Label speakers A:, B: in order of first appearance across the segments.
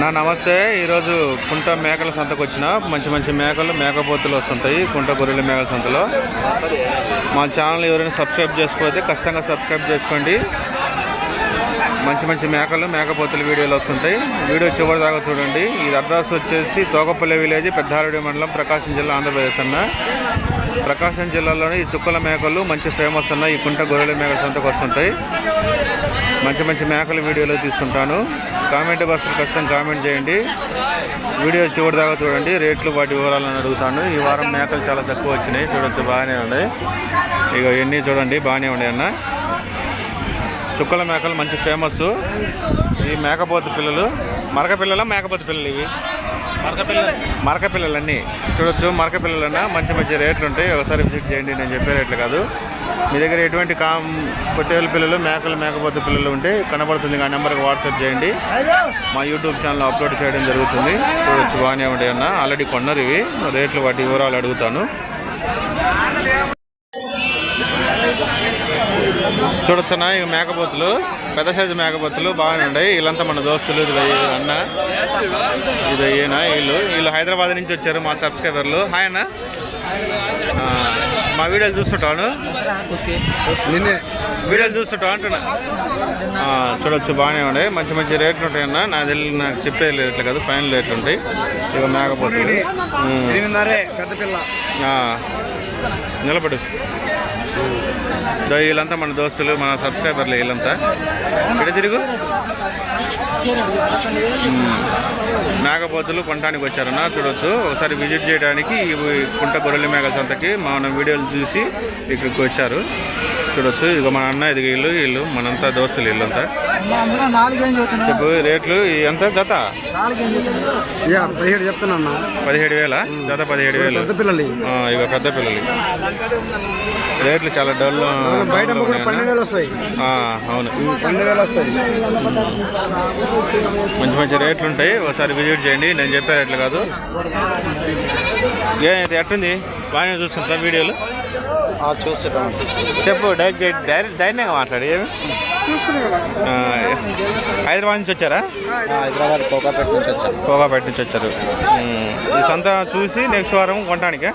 A: నా నమస్తే. ఈరోజు కుంట మేకల సంతకు వచ్చిన మంచి మంచి మేకలు మేకపోతులు వస్తుంటాయి కుంట గొర్రెల మేకల సంతలో. మా ఛానల్ ఎవరైనా సబ్స్క్రైబ్ చేసుకోతే ఖచ్చితంగా సబ్స్క్రైబ్ చేసుకోండి. మంచి మంచి మేకలు మేకపోతుల వీడియోలు వస్తుంటాయి. వీడియో చివరి దాకా చూడండి. ఈ అడ్రస్ వచ్చేసి తోకపల్లి విలేజ్ పెద్దారెడ్డి మండలం ప్రకాశం జిల్లా ఆంధ్రప్రదేశ్ అన్న. ప్రకాశం జిల్లాలోని ఈ చుక్కల మేకలు మంచి ఫేమస్ ఉన్నాయి ఈ కుంట గొర్రెల మేకల సంతకు వస్తుంటాయి. మంచి మంచి మేకల వీడియోలు తీస్తుంటాను. కామెంట్ బాక్స్ ఖచ్చితంగా కామెంట్ చేయండి. వీడియో చివరి దాకా చూడండి. రేట్లు వాటి వివరాలను అడుగుతాను. ఈ వారం మేకలు చాలా తక్కువ వచ్చినాయి. చూడొచ్చు బాగానే ఉన్నాయి. ఇక ఇవన్నీ చూడండి బాగానే ఉన్నాయి అన్న. చుక్కల మేకలు మంచి ఫేమస్ ఈ మేకపోతు పిల్లలు. మరక పిల్లల మేకపోతు పిల్లలు ఇవి? మరక పిల్లలు. మరక పిల్లలన్నీ. చూడొచ్చు మరక పిల్లలన్నా మంచి మంచి రేట్లు ఉంటాయి. ఒకసారి విజిట్ చేయండి నేను చెప్పే రేట్లు కాదు. మీ దగ్గర ఎటువంటి కామ్ పొట్టేల పిల్లలు మేకలు మేకపోతు పిల్లలు ఉంటే కనబడుతుంది ఆ నెంబర్కి వాట్సాప్ చేయండి. మా యూట్యూబ్ ఛానల్ అప్లోడ్ చేయడం జరుగుతుంది. చూడొచ్చు బాగానే ఉంటాయి అన్న ఆల్రెడీ కొన్నారు ఇవి. రేట్లు వాటి వివరాలు అడుగుతాను. చూడొచ్చన్న ఈ మేకపోతులు. పెద్ద సైజు మేకపోతులు బాగానే ఉన్నాయి. వీళ్ళంతా మన దోస్తులు ఇది అన్న. ఇది ఈయన వీళ్ళు. వీళ్ళు హైదరాబాద్ నుంచి వచ్చారు మా సబ్స్క్రైబర్లు. హాయ్ అన్న. మా వీడియోలు చూస్తుంటాను
B: నిన్నే
A: వీడియోలు చూస్తుంటా అంటున్నా. చూడొచ్చు బాగానే ఉన్నాయి. మంచి మంచి రేట్లు ఉంటాయి అన్న నాకు తెలియదు నాకు చెప్పే రేట్లు కాదు ఫైనల్ రేట్లు ఉంటాయి. ఇక ఆ, నిలబడు. వీళ్ళంతా మన దోస్తులు మన సబ్స్క్రైబర్లు వీళ్ళంతా. ఇక్కడ తిరుగు? మ్మ్. మేకపోతులు కొనడానికి వచ్చారన్న చూడొచ్చు. ఒకసారి విజిట్ చేయడానికి ఈ కుంట గొర్రెల మేకల సంతకి మన వీడియోలు చూసి ఇక్కడికి వచ్చారు. చూడొచ్చు ఇక మన అన్న ఇది వీళ్ళు వీళ్ళు మనంతా దోస్తులు వీళ్ళంతా. చెప్పు రేట్లు ఎంత? జత?
B: పదిహేడు చెప్తున్నా అన్న.
A: పదిహేడు వేల? జత పదిహేడు వేలు.
B: పెద్ద పిల్లలు
A: ఇక పెద్ద పిల్లలు రేట్లు చాలా డల్
B: బయట కూడా పన్నెండు వేలు వస్తాయి.
A: ఆ, అవును.
B: పన్నెండు వేలు వస్తాయి.
A: మంచి మంచి రేట్లు ఉంటాయి. ఒకసారి విజిట్ చేయండి. నేను చెప్పే రేట్లు కాదు. ఏ ఇది ఎట్టుంది? బాగానే చూస్తుంటా వీడియోలు?
B: చూస్తున్నాం.
A: చెప్పు డైరెక్ట్ డైరెక్ట్ ధైర్యంగా మాట్లాడు. ఏమి? హైదరాబాద్ నుంచి వచ్చారా?
B: హైదరాబాద్ కోకాపేట నుంచి వచ్చాం
A: కోగాపేట నుంచి వచ్చారు. ఈ సంత చూసి నెక్స్ట్ వారం కొనడానికే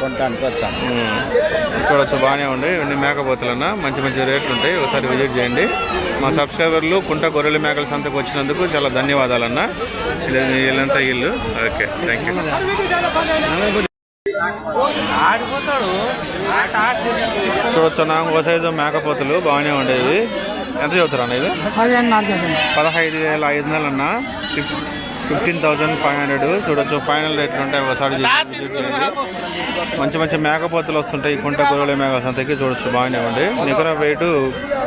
B: కొనడానికి వచ్చాం
A: ఉమ్. చూడొచ్చు బాగానే ఉంది. ఇవన్నీ మేకపోతులన్నా మంచి మంచి రేట్లు ఉంటాయి. ఒకసారి విజిట్ చేయండి. మా సబ్స్క్రైబర్లు కుంట గొర్రెల మేకల సంతకు వచ్చినందుకు చాలా ధన్యవాదాలన్న. వీళ్ళ- వీళ్ళంతా వీళ్ళు. ఓకే థ్యాంక్ యూ చూడొచ్చు నా ఓ సైజు మేకపోతులు బాగానే ఉండేవి. ఎంత చదువుతారా అన్న ఇది? పదహైదు వేల ఐదు వందలు అన్న ఫిఫ్టీన్ థౌజండ్ ఫైవ్ హండ్రెడ్ చూడొచ్చు ఫైనల్ రేట్లు ఉంటాయి ఒకసారి మంచి మంచి మేకపోతులు వస్తుంటాయి ఈ కుంట గొర్రెల మేక సంతకి చూడొచ్చు బాగానే ఉంది. నికర వెయిట్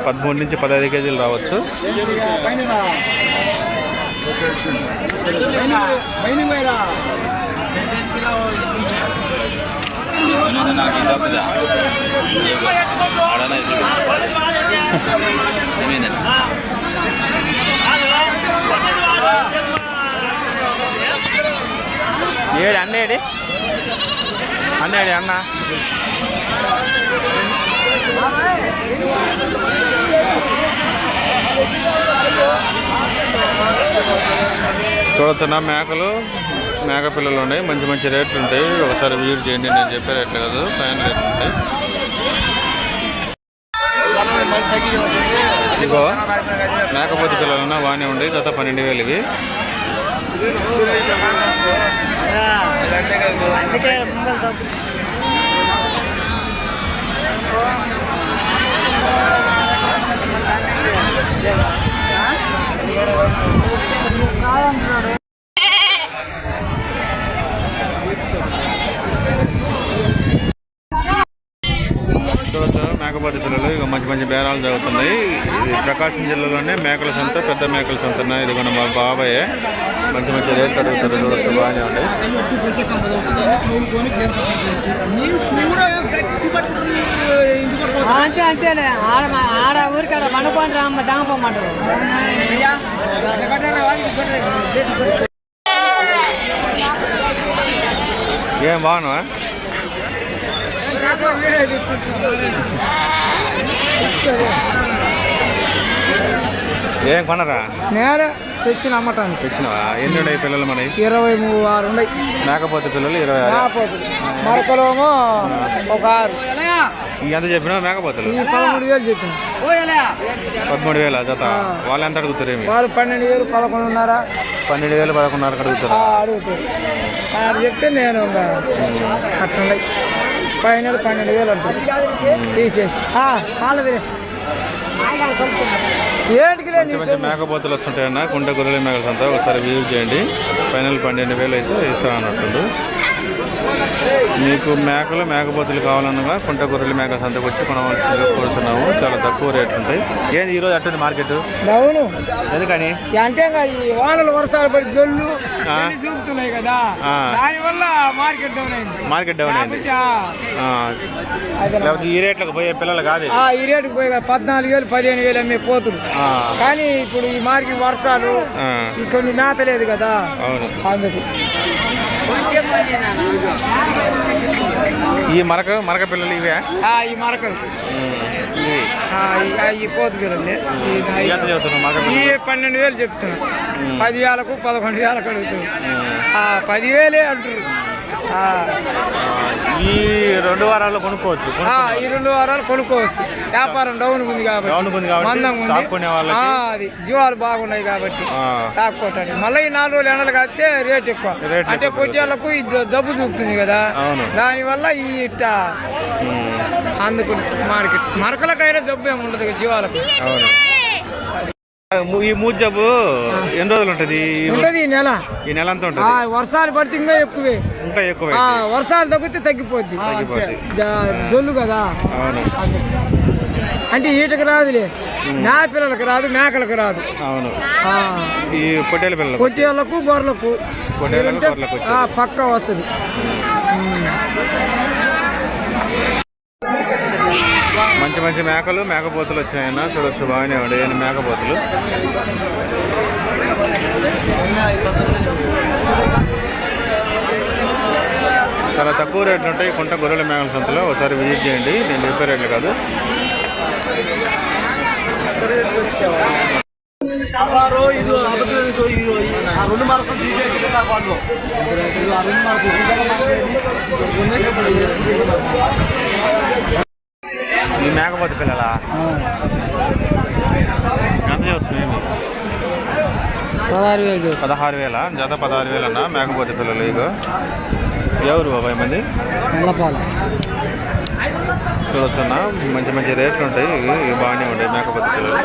A: పదమూడు నుంచి పదహైదు కేజీలు రావచ్చు. ఏడు అన్న ఏడి అన్న చూడొచ్చు నా మేకలు. మేక పిల్లలు ఉన్నాయి మంచి మంచి రేట్లు ఉంటాయి ఒకసారి వీలు చేయండి. నేను చెప్పే రేట్లు కాదు. ఫైన్ రేట్లు ఉంటాయి. ఇదిగో పిల్లలు పిల్లలన్నా బాగానే ఉండే గత పన్నెండు వేలు ఇవి. కాదంటున్నాడు. మేకపోతే పిల్లలు ఇక మంచి మంచి బేరాలు జరుగుతున్నాయి ఇది ప్రకాశం జిల్లాలోనే మేకల సంత పెద్ద మేకల సంత ఉన్నాయి. ఇది కూడా మా బాబాయ్ మంచి మంచి రేట్లు అడుగుతారు చూడొచ్చు బాగానే ఉంటాయి
C: అంతే అంతేలే ఆడ ఆడ ఊరికాడ మండుకొని రామ్మ దాంగపోమంటారు
A: ఏం బాగున్నావా ఏం కొనరా
C: నేను తెచ్చిన అమ్మటానికి.
A: తెచ్చినవా? ఎన్ని ఉన్నాయి పిల్లలు మనవి
C: ఇరవై మూడు ఆరు ఉన్నాయి.
A: మేకపోతే పిల్లలు ఇరవై ఆరు.
C: మేకపోతులు మరకలోమో ఒక ఆరు.
A: ఎంత చెప్పినా మేకపోతలు
C: పదమూడు వేలు చెప్పిన.
A: పదమూడు వేల జత? వాళ్ళు ఎంత అడుగుతారు ఏమి
C: వాళ్ళు పన్నెండు వేలు పదకొండున్నర.
A: పన్నెండు వేలు పదకొండున్నరకు అడుగుతారు?
C: అడుగుతారు. చెప్తే నేను అట్లున్నాయి. పైన పన్నెండు వేలు అంటుంది తీసేసి. ఏంటికి
A: మంచి మంచి మేకపోతులు వస్తుంటాయన్న కుంట గొర్రెల మేకలు అంతా ఒకసారి విజిట్ చేయండి. ఫైనల్ పన్నెండు వేలు అయితే ఇస్తా అన్నట్టుండు మీకు మేకలు మేకపోతులు కావాలన్నగా కుంట గొర్రెల మేకల సంతకు వచ్చి కొనవలసిందిగా కోరుతున్నాము. చాలా తక్కువ రేట్లు ఉంటాయి ఏంది ఈరోజు అట్టుంది మార్కెట్?
C: అవును.
A: ఎందుకని?
C: అంటే వానలు వర్షాలు పడి జల్లు చూపుతున్నాయి కదా. దానివల్ల మార్కెట్ డౌన్ అయింది.
A: మార్కెట్ డౌన్ అయింది. లేకపోతే ఈ రేట్లకు పోయే పిల్లలు కాదు?
C: ఈ రేటుకు పోయి పద్నాలుగు వేలు పదిహేను వేలు అమ్మే పోతులు.
A: ఆ,
C: కానీ ఇప్పుడు ఈ మార్కెట్ వర్షాలు కొన్ని మేత లేదు కదా.
A: అవును.
C: అందుకు.
A: ఈ మరక మరక పిల్లలు ఇవే?
C: ఆ, ఈ మరకలు. ఈ- ఈ పోతు పిల్లలు. పన్నెండు వేలు చెప్తున్నా పది వేలకు పదకొండు వేలకు అడుగుతుంది ఆ, పదివేలే అంటారు
A: ఈ రెండు వారాల్లో కొనుక్కోవచ్చు
C: ఆ, ఈ రెండు వారాలు కొనుక్కోవచ్చు. వ్యాపారం డౌన్ ఉంది కాబట్టి.
A: ఉంది
C: ఆ, అది జీవాలు బాగున్నాయి కాబట్టి సాక్కోటానికి. మళ్ళీ ఈ నాలుగు రోజులు ఎండలు కాస్తే రేట్ ఎక్కువ. అంటే కొద్దిలకు ఈ జబ్బు చూపుతుంది కదా. దానివల్ల ఈ ఇట్ట అందుకు మార్కెట్. మరకలకైనా జబ్బు ఏమి ఉండదు జీవాలకు
A: అవును. ఈ మూజ్ జబ్బు ఎన్ని రోజులు ఉంటుంది?
C: ఉంటది ఈ నెల.
A: ఈ నెల అంతా ఉంటుంది?
C: వర్షాలు పడితే ఇంకా ఎక్కువే.
A: ఇంకా ఎక్కువ.
C: వర్షాలు తగ్గితే తగ్గిపోద్ది. జొల్లు కదా.
A: అవును.
C: అంటే ఈటకి రాదులే. నా పిల్లలకు రాదు మేకలకు రాదు.
A: అవును. ఈ పొట్టేల పిల్లలు పొట్టేళ్ళకు, గొర్రెలకు
C: పక్కా వస్తుంది.
A: మంచి మంచి మేకలు మేకపోతులు వచ్చాయన్న. చూడొచ్చు బాగానే ఉండే. మేకపోతులు? చాలా తక్కువ రేట్లు ఉంటాయి. కుంట గొర్రెల మేకల సంతలో. ఒకసారి విజిట్ చేయండి. నేను చెప్పే రేట్లు కాదు. ఈ మేకపోతు పిల్లలా? ఎంత చదువుతుంది ఏమి
C: పదహారు వేలు.
A: పదహారు వేల? జత పదహారు వేలు అన్న మేకపోతే పిల్లలు ఇగో. ఎవరు బాబాయ్ మంది? చూడొచ్చు అన్న మంచి మంచి రేట్లు ఉంటాయి బాగానే ఉంటాయి మేకపోతే పిల్లలు.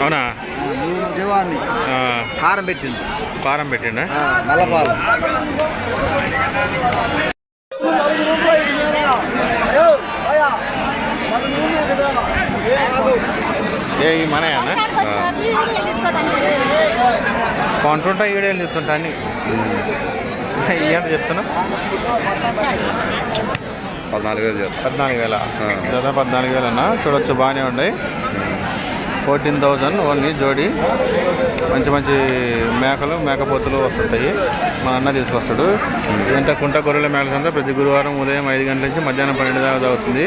A: అవునా? ఆ,
B: కారం పెట్టింది
A: ఫారం పెట్టిండా?
B: నల్లపాలు
A: ఏ ఈ మనయా అన్న? కొంటుంటా ఈడేళ్ళు ఇస్తుంటా అన్ని? ఎంత చెప్తున్నా
B: పద్నాలుగు వేలు చెప్తా.
A: పద్నాలుగు వేల? పద్నాలుగు వేలు అన్న చూడొచ్చు బాగానే ఉన్నాయి. ఫోర్టీన్ థౌజండ్ ఓన్లీ జోడి. మంచి మంచి మేకలు మేకపోతులు వస్తుంటాయి. మా అన్న తీసుకొస్తాడు. ఇదంతా కుంట గొర్రెల మేకలు అంతా ప్రతి గురువారం ఉదయం ఐదు గంటల నుంచి మధ్యాహ్నం పన్నెండు దాకా అవుతుంది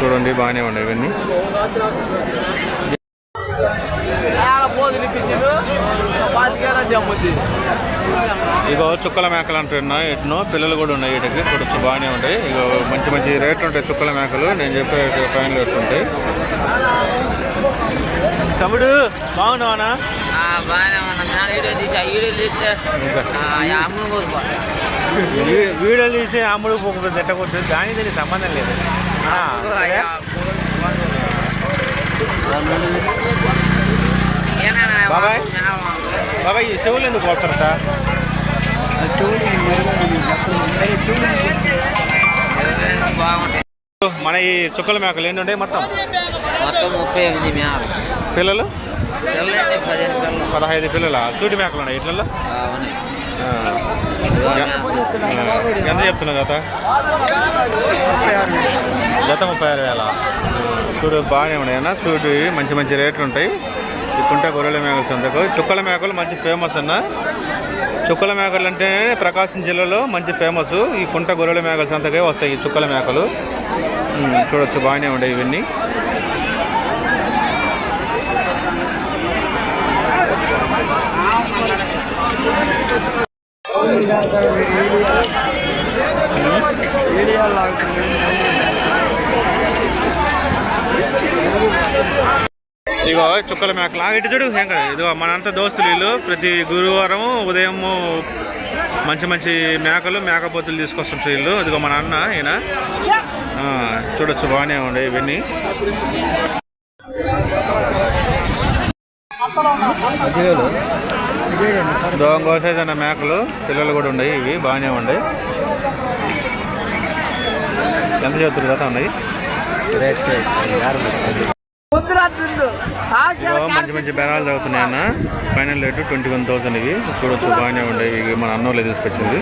A: చూడండి బాగానే ఉన్నాయి ఇవన్నీ. ఇగో చుక్కల మేకలు అంటున్నా ఎట్నో. పిల్లలు కూడా ఉన్నాయి వీటికి. చూడొచ్చు బాగానే ఉంటాయి. ఇగో మంచి మంచి రేట్లు ఉంటాయి చుక్కల మేకలు. నేను చెప్పే ఫైన్ రేట్లు తమ్ముడు బాగున్నావానా వీడియోలు తీసి అమ్ముడు పోకుండా తిట్టకూడదు దానికి దీనికి సంబంధం లేదు. ఆ, సరే? బాబాయ్. బాబాయ్ ఈ చెవులు ఎందుకు పోతారట?
D: బాగుంటాయి.
A: మన ఈ చుక్కల మేకలు ఏంటి ఉంటాయి మొత్తం?
D: మొత్తం ముప్పై ఎనిమిది మేళ
A: పిల్లలు? పదహైదు పిల్లల? సూటి మేకలు ఉన్నాయి ఇట్లలో ఎంత చెప్తున్నా జత? జత ముప్పై ఆరు వేల? చూడు బాగానే ఉన్నాయి అన్న. చూడు మంచి మంచి రేట్లు ఉంటాయి. ఇప్పుంటే గొర్రెల మేకలు సంతకు. చుక్కల మేకలు మంచి ఫేమస్ అన్న. చుక్కల మేకలు అంటే ప్రకాశం జిల్లాలో మంచి ఫేమస్. ఈ కుంట గొర్రెల మేకల సంతకే వస్తాయి ఈ చుక్కల మేకలు. చూడొచ్చు బాగానే ఉండే ఇవన్నీ. ఇగో చుక్కల మేకలు లాగేటి ఇటు చూడు ఏం కదా. ఇదిగో మనంతా దోస్తులు వీళ్ళు. ప్రతి గురువారం ఉదయం మంచి మంచి మేకలు మేకపోతులు తీసుకొస్తుంటారు వీళ్ళు. ఇదిగో మన అన్న ఈయన. ఆ, చూడొచ్చు బాగానే ఉండే ఇవన్నీ. దోంగ అన్న మేకలు పిల్లలు కూడా ఉన్నాయి ఇవి బాగానే ఉన్నాయి. ఎంత చెప్తారు కదా ఉన్నాయి మంచి మంచి బేరాలు చదువుతున్నాయి అన్న. Final rate twenty one thousand ఇవి. చూడొచ్చు బాగానే ఉండేవి ఇవి మన అన్నోళ్ళే తీసుకొచ్చింది.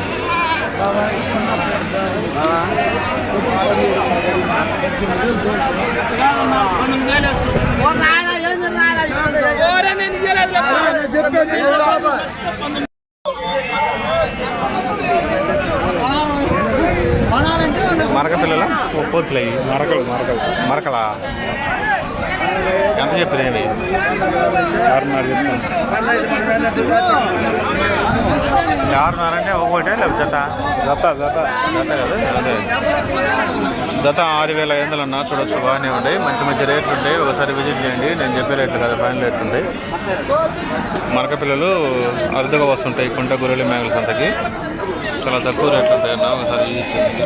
A: మరక పిల్లల పోతులు మరకలు మరకలు. మరకలా? ఎంత చెప్పారు ఏమి ఆరున్నర అంటే ఒకటే లేకపోతే జత? జత జత. జత కదా? అదే. జత ఆరు వేల ఐదు వందలు అన్న చూడొచ్చు బాగానే ఉంటాయి మంచి మంచి రేట్లు ఉంటాయి. ఒకసారి విజిట్ చేయండి. నేను చెప్పే రేట్లు కదా ఫైనల్ రేట్లు ఉంటాయి. మరక పిల్లలు అరుదుగా వస్తుంటాయి. కుంట గొర్రెలు మేకల సంతకి. చాలా తక్కువ రేట్లు ఉంటాయి అన్న ఒకసారి విజిట్ చేయండి.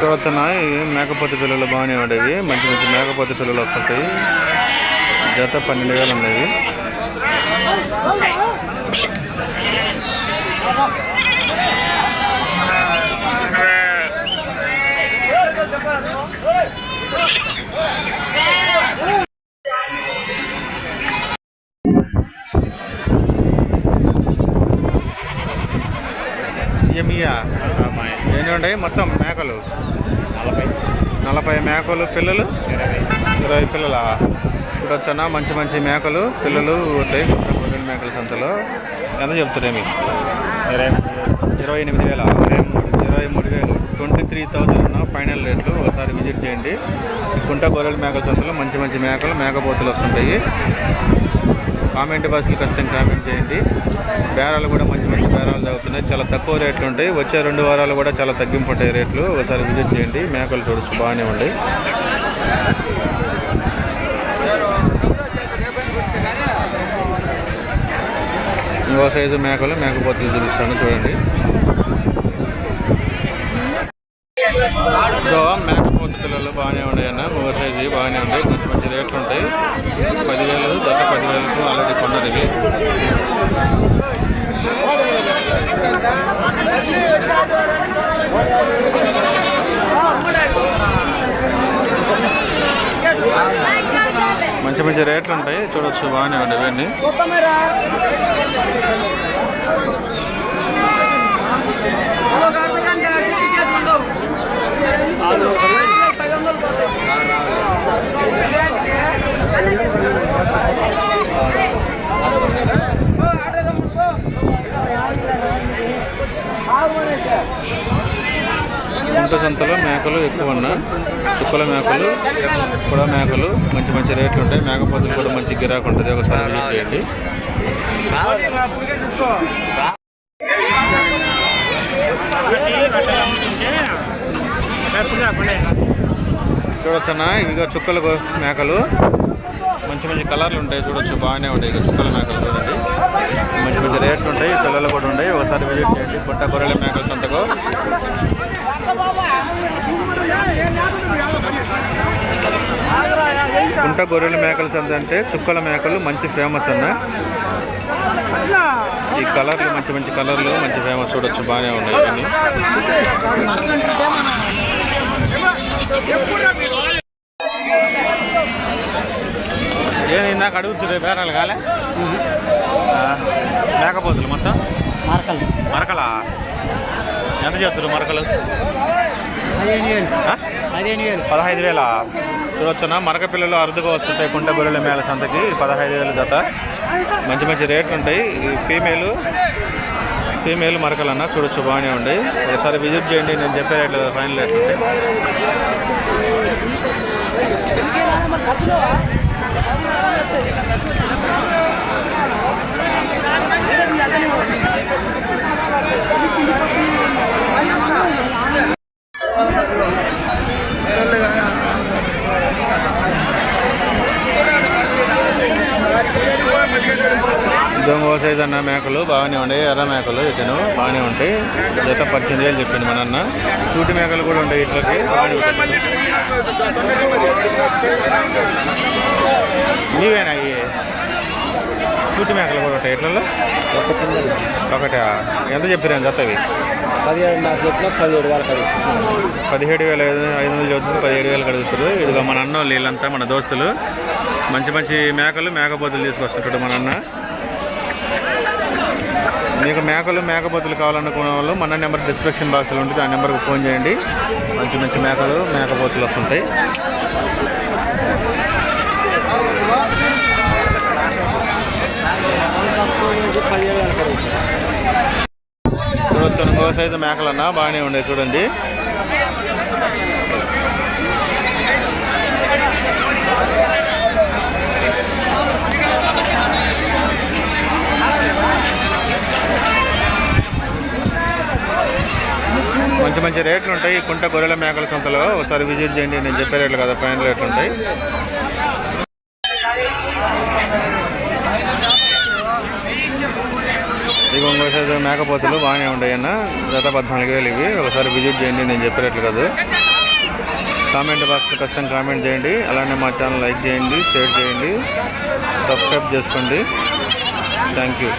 A: చూడొచ్చున్నాయి మేకపోతే పిల్లలు బాగానే ఉండేవి. మంచి మంచి మేకపోతే పిల్లలు వస్తుంటాయి. జత పన్నెండు వేలు ఉన్నాయి ఎన్ని మొత్తం మేకలు? నలభై. నలభై మేకలు పిల్లలు? ఇరవై పిల్లల? ఇప్పుడు వచ్చానా మంచి మంచి మేకలు పిల్లలు ఉంటాయి గొర్రెల మేకల సంతలో. ఎంత చెప్తారేమి ఇరవై ఎనిమిది వేల. ఇరవై మూడు వేలు. ట్వంటీ త్రీ అన్న ఫైనల్ రేట్లు. ఒకసారి విజిట్ చేయండి. కుంట గొర్రెల మేకల సంతలో మంచి మంచి మేకలు మేకపోతులు వస్తుంటాయి. కామెంట్ బాక్స్లో ఖచ్చితంగా కామెంట్ చేయండి. బేరాలు కూడా మంచి మంచి బేరాలు తగ్గుతున్నాయి. చాలా తక్కువ రేట్లు ఉంటాయి. వచ్చే రెండు వారాలు కూడా చాలా తగ్గింపు ఉంటాయి రేట్లు. ఒకసారి విజిట్ చేయండి. మేకలు చూడొచ్చు బాగానే ఉన్నాయి ఇంకో సైజు మేకలు మేకపోతులు చూపిస్తాను చూడండి. సో మేకపోతు పిల్లలు బాగానే ఉన్నాయన్న అన్న సైజు బాగానే ఉంటాయి మంచి మంచి రేట్లు ఉంటాయి. పదివేలు గత పదివేలకు ఆల్రెడీ కొన్నారు ఇవి. మంచి మంచి రేట్లు ఉంటాయి చూడొచ్చు బాగానే ఉంటాయి ఇవన్నీ. గుంట సంతలో మేకలు ఎక్కువ ఉన్న. చుక్కల మేకలు కూడా మేకలు. మంచి మంచి రేట్లు ఉంటాయి. మేకపోతులు కూడా మంచి గిరాకు ఉంటుంది. ఒకసారి చేయండి. చూడొచ్చన్నా? ఇదిగో చుక్కలు మేకలు. మంచి మంచి కలర్లు ఉంటాయి. చూడొచ్చు బాగానే ఉంటాయి. ఇక చుక్కల మేకలు చూడండి. మంచి మంచి రేట్లు ఉంటాయి. పిల్లలు కూడా ఉంటాయి. ఒకసారి విజిట్ చేయండి. పుట్ట గొర్రెల మేకల సంతకు. కుంట గొర్రెల మేకల సంత అంటే చుక్కల మేకలు మంచి ఫేమస్ అన్న. ఈ కలర్లు మంచి మంచి కలర్లు మంచి ఫేమస్ చూడొచ్చు బాగానే ఉన్నాయి ఇవన్నీ. ఏది నాకు అడుగుతుర్రే బేరాలు కాలే? ఆ, మేకపోతులు మొత్తం?
C: మార్కలు.
A: మరకలా? ఎంత చెప్తారు మరకలు?
C: పదిహేను వేలు.
A: పదహైదు వేల? చూడొచ్చునా మరక పిల్లలు అరుదుగా వస్తుంటాయి కుంట గొర్రెల మేళ సంతకి. పదహైదు వేల జత. మంచి మంచి రేట్లు ఉంటాయి. ఈ ఫీమేల్ ఫీమేల్ మరకలన్నా చూడొచ్చు బాగానే ఉండే. ఒకసారి విజిట్ చేయండి నేను చెప్పే రేట్లు ఫైనల్ రేట్లు ఉంటాయి. దొంగ సైజ్ అన్న మేకలు బాగానే ఉన్నాయి. ఎర్ర మేకలు ఇతను బాగానే ఉంటాయి. జత పద్దెనిమిది వేలు చెప్పింది మన అన్న. సూటి మేకలు కూడా ఉంటాయి ఇట్లకి. బాగానే ఉంటాయి. నీవేనా అయ్యి సూటి మేకలు కూడా ఉంటాయి ఇట్లలో? ఒకటి? ఎంత చెప్పారు జతవి?
B: పదిహేడు నాకు చెప్పిన పదిహేడు వేల పది
A: పదిహేడు వేల ఐదు ఐదు వందలు చదువుతుంది పదిహేడు వేలు అడుగుతారు ఇదిగో మన అన్న వాళ్ళు వీళ్ళంతా మన దోస్తులు. మంచి మంచి మేకలు మేకపోతులు తీసుకొస్తుంటాడు మన అన్న. మీకు మేకలు మేకపోతులు కావాలనుకునే వాళ్ళు మన నెంబర్ డిస్క్రిప్షన్ బాక్స్లో ఉంటుంది. ఆ నెంబర్కి ఫోన్ చేయండి. మంచి మంచి మేకలు మేకపోతులు వస్తుంటాయి. చూడొచ్చు ఇంకో సైజు మేకలన్నా బాగానే ఉండే చూడండి. మంచి రేట్లు ఉంటాయి ఈ కుంట గొర్రెల మేకల సంతలో ఒకసారి విజిట్ చేయండి. నేను చెప్పే రేట్లు కదా ఫైనల్ రేట్లు ఉంటాయి ఇక ఇంకోసారి మేకపోతులు బాగానే ఉంటాయి అన్న. గత పద్నాలుగు వేలు ఇవి. ఒకసారి విజిట్ చేయండి. నేను చెప్పినట్లు కాదు. కామెంట్ బాక్స్లో కష్టం కామెంట్ చేయండి. అలానే మా ఛానల్ లైక్ చేయండి షేర్ చేయండి సబ్స్క్రైబ్ చేసుకోండి. Thank you.